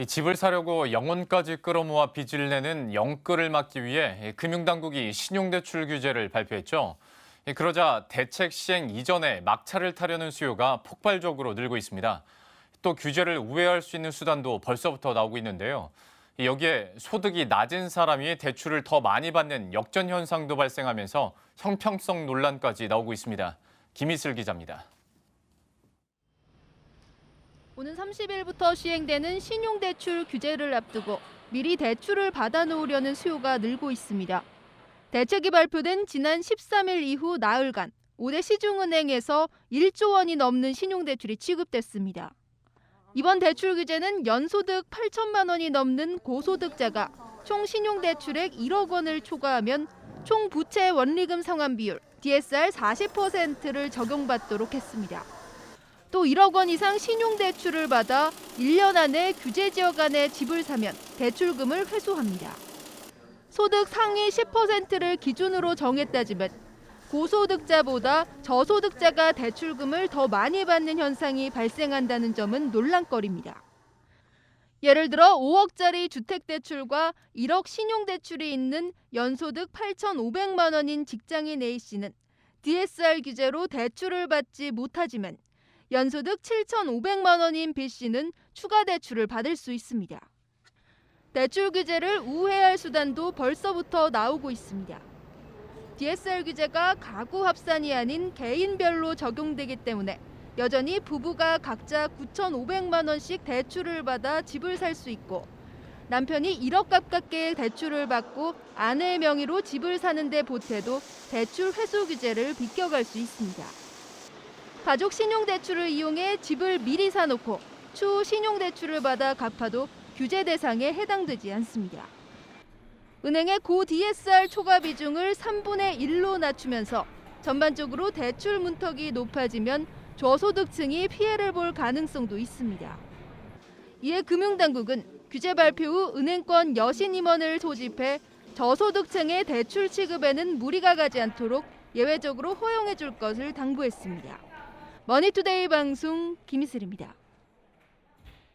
이 집을 사려고 영혼까지 끌어모아 빚을 내는 영끌을 막기 위해 이 금융당국이 신용대출 규제를 발표했죠. 이 그러자 대책 시행 이전에 막차를 타려는 수요가 폭발적으로 늘고 있습니다. 또 규제를 우회할 수 있는 수단도 벌써부터 나오고 있는데요. 이 여기에 소득이 낮은 사람이 대출을 더 많이 받는 역전 현상도 발생하면서 형평성 논란까지 나오고 있습니다. 김희슬 기자입니다. 오는 30일부터 시행되는 신용대출 규제를 앞두고 미리 대출을 받아놓으려는 수요가 늘고 있습니다. 대책이 발표된 지난 13일 이후 나흘간 5대 시중은행에서 1조 원이 넘는 신용대출이 취급됐습니다. 이번 대출 규제는 연소득 8천만 원이 넘는 고소득자가 총 신용대출액 1억 원을 초과하면 총 부채 원리금 상환 비율 DSR 40%를 적용받도록 했습니다. 또 1억 원 이상 신용대출을 받아 1년 안에 규제 지역 안에 집을 사면 대출금을 회수합니다. 소득 상위 10%를 기준으로 정했다지만 고소득자보다 저소득자가 대출금을 더 많이 받는 현상이 발생한다는 점은 논란거리입니다. 예를 들어 5억짜리 주택대출과 1억 신용대출이 있는 연소득 8,500만 원인 직장인 A씨는 DSR 규제로 대출을 받지 못하지만 연소득 7,500만 원인 B씨는 추가 대출을 받을 수 있습니다. 대출 규제를 우회할 수단도 벌써부터 나오고 있습니다. DSR 규제가 가구 합산이 아닌 개인별로 적용되기 때문에 여전히 부부가 각자 9,500만 원씩 대출을 받아 집을 살 수 있고 남편이 1억 가깝게 대출을 받고 아내의 명의로 집을 사는데 보태도 대출 회수 규제를 비껴갈 수 있습니다. 가족 신용대출을 이용해 집을 미리 사놓고 추후 신용대출을 받아 갚아도 규제 대상에 해당되지 않습니다. 은행의 고 DSR 초과 비중을 3분의 1로 낮추면서 전반적으로 대출 문턱이 높아지면 저소득층이 피해를 볼 가능성도 있습니다. 이에 금융당국은 규제 발표 후 은행권 여신 임원을 소집해 저소득층의 대출 취급에는 무리가 가지 않도록 예외적으로 허용해 줄 것을 당부했습니다. 머니투데이 방송 김희슬입니다.